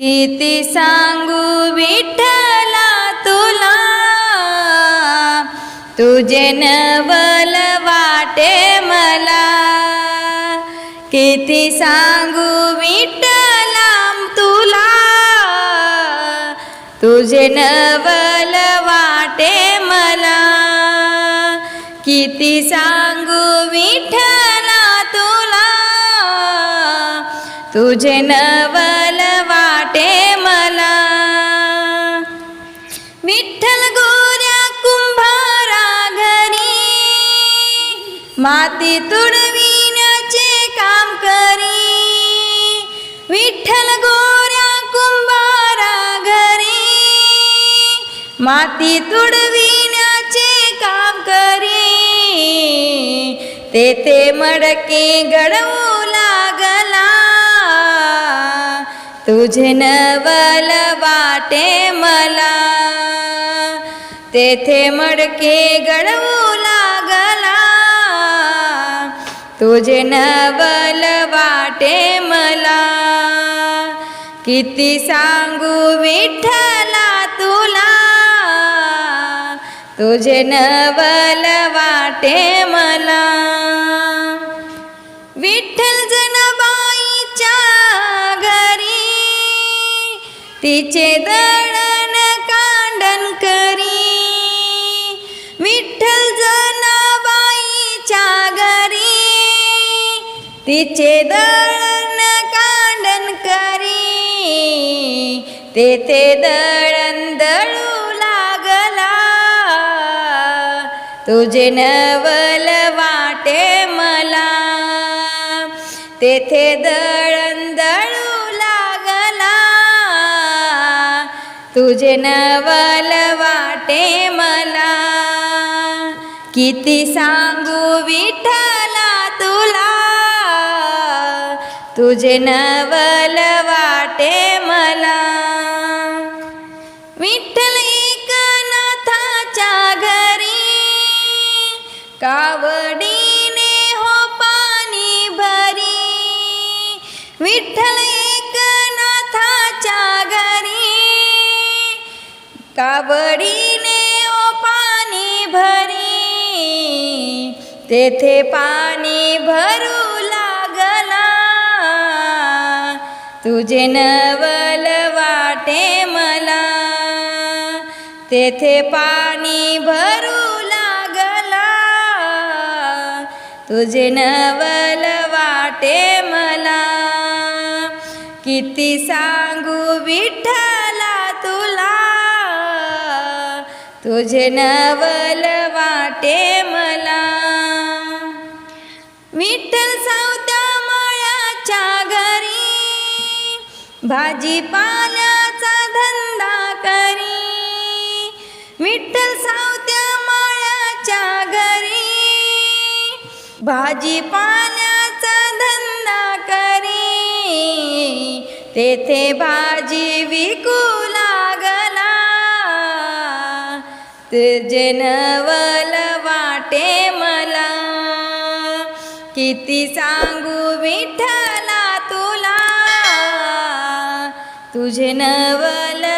किती सांगू विठला तुला? तुझे नवल वाटे मला. किती सांगू विठला तुला? तुझे नवल वाटे मला. किती सांगू विठला तुला? तुझे नवल वाटे मला विठ्ठल गोऱ्या कुंभारा घरी माती तुडविण्याचे काम करी. विठ्ठल गोऱ्या कुंभारा घरी माती तुडविण्याचे काम करी. तेथे मडके घडवू नवल वाटे मला. तेथे मडके घडवू लागला. तुझे नवल वाटे मला. किती सांगू विठ्ठला तुला. तुझे नवल वाटे मला. विठ्ठल जनबाईच्या तिचे दळण कांडन करी. विठ्ठल जनाबाईच्या घरी तिचे दळण कांडन करी. तेथे दळण दळू लागला. तुझे नवल वाटे मला. तेथे दळण दळू तुझे नवल वाटे मला. किती सांगू विठ्ठला तुला. तुझे नवल वाटे मला. विठ्ठल एकनाथाच्या घरी कावडीने हो पाणी भरी. विठ्ठल आवडीने ओ पाणी भरी तेथे पाणी भरू लागला. तुझे नवल वाटे मला तेथे पाणी भरू लागला. तुझे नवल वाटे मला किती सांगू विठ्ठल. तुझे नवल वाटे मला. विठ्ठल सावत्या माळ्याच्या घरी भाजीपाल्याचा धंदा करी. विठ्ठल सावत्या माळ्याच्या घरी भाजीपाल्याचा धंदा करी. तेथे भाजी विकू तुझे नवल वाटे मला. किती सांगू विठ्ठला तुला. तुझे नवल